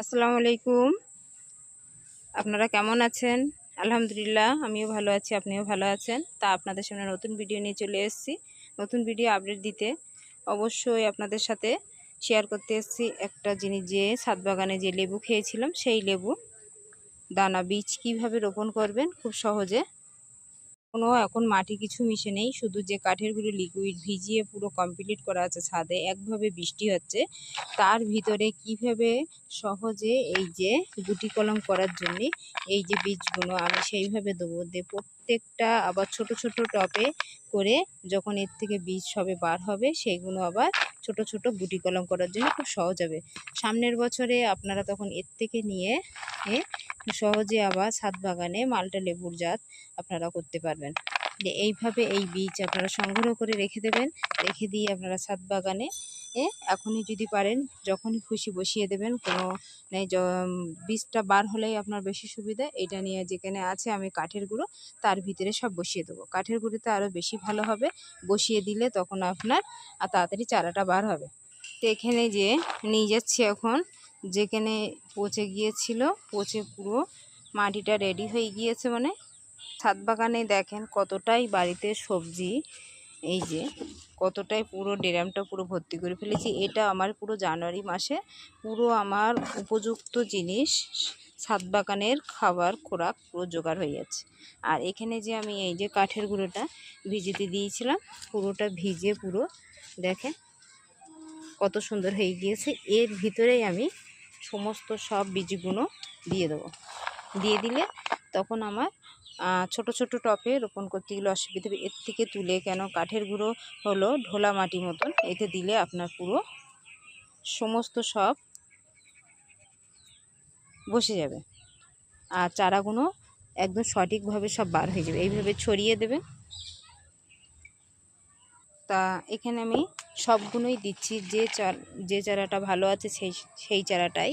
আসসালামু আলাইকুম। আপনারা কেমন আছেন? আলহামদুলিল্লাহ, আমিও ভালো আছি, আপনিও ভালো আছেন। তা আপনাদের সামনে নতুন ভিডিও নিয়ে চলে এসেছি। নতুন ভিডিও আপডেট দিতে অবশ্যই আপনাদের সাথে শেয়ার করতে এসেছি। একটা জিনিস যে ছাদ বাগানে যে লেবু খেয়েছিলাম, সেই লেবু দানা বীজ কীভাবে রোপণ করবেন? খুব সহজে কোনো এখন মাটি কিছু মিশে নেই। শুধু যে কাঠের গুঁড়ো লিকুইড ভিজিয়ে পুরো কমপ্লিট করা আছে, ছাদে একভাবে বৃষ্টি হচ্ছে। তার ভিতরে কীভাবে সহজে এই যে গুটি কলম করার জন্য এই যে বীজগুলো আমি সেইভাবে দেবো। দিয়ে প্রত্যেকটা আবার ছোট ছোট টপে করে যখন এর থেকে বীজ সবে বার হবে সেইগুলো আবার ছোট ছোট গুটি কলম করার জন্য খুব সহজ হবে। সামনের বছরে আপনারা তখন এর থেকে নিয়ে সহজে আবার ছাদ বাগানে মালটা লেবুর জাত আপনারা করতে পারবেন। এইভাবে এই বীজ আপনারা সংগ্রহ করে রেখে দেবেন, রেখে দিয়ে আপনারা ছাদ বাগানে এখনই যদি পারেন, যখনই খুশি বসিয়ে দেবেন, কোনো বীজটা বার হলেই আপনার বেশি সুবিধা এটা নিয়ে যেখানে আছে আমি কাঠের গুঁড়ো, তার ভিতরে সব বসিয়ে দেবো। কাঠের গুঁড়োতে আরও বেশি ভালো হবে, বসিয়ে দিলে তখন আপনার তাড়াতাড়ি চারাটা বার হবে। তো এখানে যে নিয়ে যাচ্ছি এখন যেখানে পচে গিয়েছিল, পচে পুরো মাটিটা রেডি হয়ে গিয়েছে মানে। ছাদ বাগানে দেখেন কতটাই বাড়িতে সবজি, এই যে কতটাই পুরো ড্রামটা পুরো ভর্তি করে ফেলেছি। এটা আমার পুরো জানুয়ারি মাসে পুরো আমার উপযুক্ত জিনিস, ছাদ বাগানের খাবার, খোরাক পুরো জোগাড় হয়ে যাচ্ছে। আর এখানে যে আমি এই যে কাঠের গুঁড়োটা ভিজিতে দিয়েছিলাম, পুরোটা ভিজে পুরো দেখেন কত সুন্দর হয়ে গিয়েছে। এর ভিতরেই আমি সমস্ত সব বীজগুলো দিয়ে দেবো। দিয়ে দিলে তখন আমার ছোট ছোট টপে রোপণ করতে গেলে অসুবিধা হবে। এর থেকে তুলে কেন কাঠের গুঁড়ো হলো ঢোলা মাটি মতন, এতে দিলে আপনার পুরো সমস্ত সব বসে যাবে। আর চারাগুলো একদম সঠিকভাবে সব বার হয়ে যাবে। এইভাবে ছড়িয়ে দেবে তা এখানে আমি সবগুলোই দিচ্ছি। যে চার, যে চারাটা ভালো আছে সেই সেই চারাটাই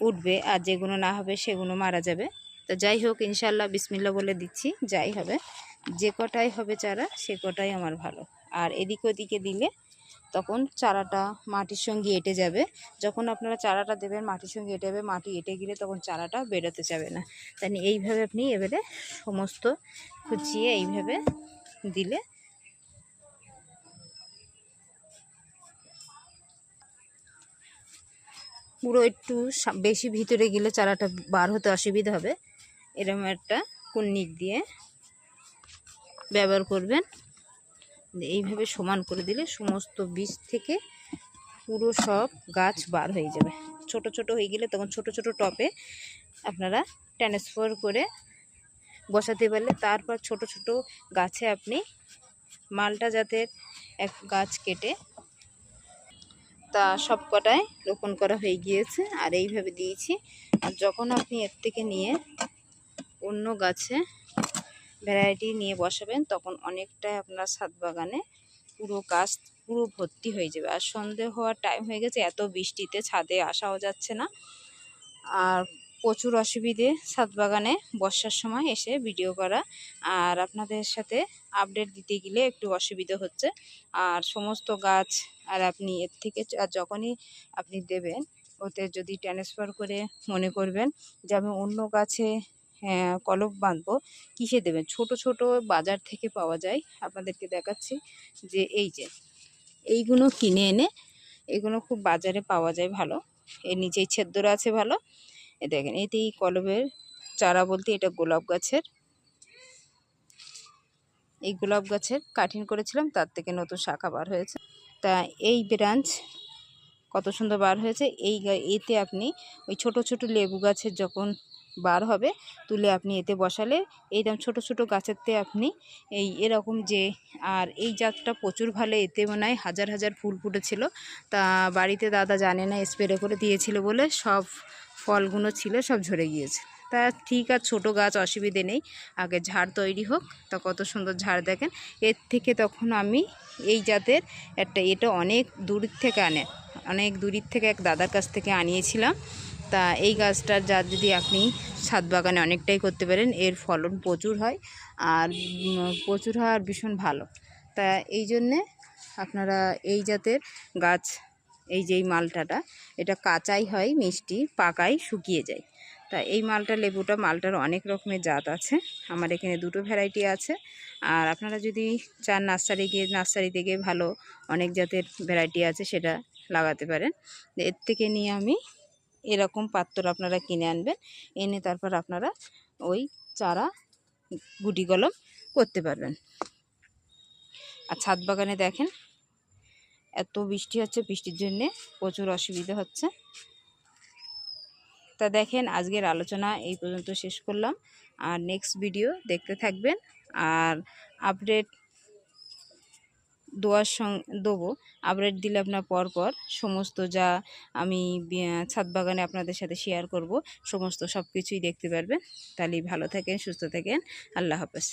উঠবে আর যেগুলো না হবে সেগুলো মারা যাবে। তো যাই হোক ইনশাল্লাহ বিসমিল্লা বলে দিচ্ছি। যাই হবে। যে কটাই হবে চারা, সে কটাই আমার ভালো। আর এদিক ওদিকে দিলে তখন চারাটা মাটির সঙ্গে এঁটে যাবে। যখন আপনারা চারাটা দেবেন, মাটির সঙ্গে এঁটে যাবে, মাটি এঁটে গেলে তখন চারাটা বেরোতে যাবে না। তাই এইভাবে আপনি এবারে সমস্ত খুঁচিয়ে এইভাবে দিলে পুরো একটু বেশি ভিতরে গেলে চারাটা বার হতে অসুবিধা হবে। এরকম একটা কুন্নিক দিয়ে ব্যবহার করবেন। এইভাবে সমান করে দিলে সমস্ত বীজ থেকে পুরো সব গাছ বার হয়ে যাবে। ছোট ছোট হয়ে গেলে তখন ছোট ছোট টপে আপনারা ট্রান্সফার করে বসাতে পারলে তারপর ছোট ছোট গাছে আপনি মালটা জাতের এক গাছ কেটে তা সব কটায় রোপণ করা হয়ে গিয়েছে আর এইভাবে দিয়েছি। আর যখন আপনি এর থেকে নিয়ে অন্য গাছে ভ্যারাইটি নিয়ে বসাবেন, তখন অনেকটাই আপনার ছাদ বাগানে পুরো গাছ পুরো ভর্তি হয়ে যাবে। আর সন্ধে হওয়ার টাইম হয়ে গেছে, এত বৃষ্টিতে ছাদে আসাও যাচ্ছে না। আর প্রচুর অসুবিধে ছাদ বাগানে বর্ষার সময় এসে ভিডিও করা। আর আপনাদের সাথে আপডেট দিতে গেলে একটু অসুবিধা হচ্ছে। আর সমস্ত গাছ আর আপনি এর থেকে আর যখনই আপনি দেবেন, ওতে যদি ট্রান্সফার করে মনে করবেন যে আমি অন্য গাছে হ্যাঁ কলপ বাঁধবো, কিসে দেবেন? ছোট ছোট বাজার থেকে পাওয়া যায়। আপনাদেরকে দেখাচ্ছি যে এই যে, এইগুলো কিনে এনে এগুলো খুব বাজারে পাওয়া যায় ভালো। এর নিচেই ছেদ্দরা আছে ভালো। এ দেখেন এতে এই কলবের চারা বলতে এটা গোলাপ গাছের। এই গোলাপ গাছের কাঠিন করেছিলাম, তার থেকে নতুন শাখা বার হয়েছে। তা এই ব্রাঞ্চ কত সুন্দর বার হয়েছে। এই এতে আপনি ওই ছোট ছোট লেবু গাছের যখন বার হবে, তুলে আপনি এতে বসালে এইরকম ছোট ছোট গাছেরতে আপনি এই এরকম যে, আর এই জাতটা প্রচুর ভালো, এতে মনে হয় হাজার হাজার ফুল ফুটেছিল। তা বাড়িতে দাদা জানে না, স্প্রে করে দিয়েছিল বলে সব ফলগুলো ছিল সব ঝরে গিয়েছে। তা ঠিক আর ছোটো গাছ অসুবিধে নেই, আগে ঝাড় তৈরি হোক, তা কত সুন্দর ঝাড় দেখেন। এর থেকে তখন আমি এই জাতের একটা, এটা অনেক দূর থেকে আনে, অনেক দূরের থেকে এক দাদার কাছ থেকে আনিয়েছিলাম। তা এই গাছটার জাত যদি আপনি ছাদ বাগানে অনেকটাই করতে পারেন, এর ফলন প্রচুর হয় আর প্রচুর হয় আর ভীষণ ভালো। তা এই জন্যে আপনারা এই জাতের গাছ এই যে এই মালটাটা, এটা কাঁচাই হয়, মিষ্টি, পাকাই, শুকিয়ে যায়। তা এই মালটা লেবুটা, মালটার অনেক রকমের জাত আছে। আমার এখানে দুটো ভ্যারাইটি আছে। আর আপনারা যদি চান নার্সারি গিয়ে নার্সারি থেকে ভালো অনেক জাতের ভ্যারাইটি আছে, সেটা লাগাতে পারেন। এর থেকে নিয়ে আমি এরকম পাত্র আপনারা কিনে আনবেন। এনে তারপর আপনারা ওই চারা, গুটি কলম করতে পারবেন। আর ছাদ বাগানে দেখেন এত বৃষ্টি হচ্ছে, বৃষ্টির জন্যে প্রচুর অসুবিধা হচ্ছে। তা দেখেন, আজকের আলোচনা এই পর্যন্ত শেষ করলাম। আর নেক্সট ভিডিও দেখতে থাকবেন। আর আপডেট দোয়ার সঙ্গে দেবো। আপডেট দিলে আপনার পর পর সমস্ত যা আমি ছাদ বাগানে আপনাদের সাথে শেয়ার করব, সমস্ত সব কিছুই দেখতে পারবেন। তাহলেই ভালো থাকেন, সুস্থ থাকেন। আল্লাহ হাফেজ।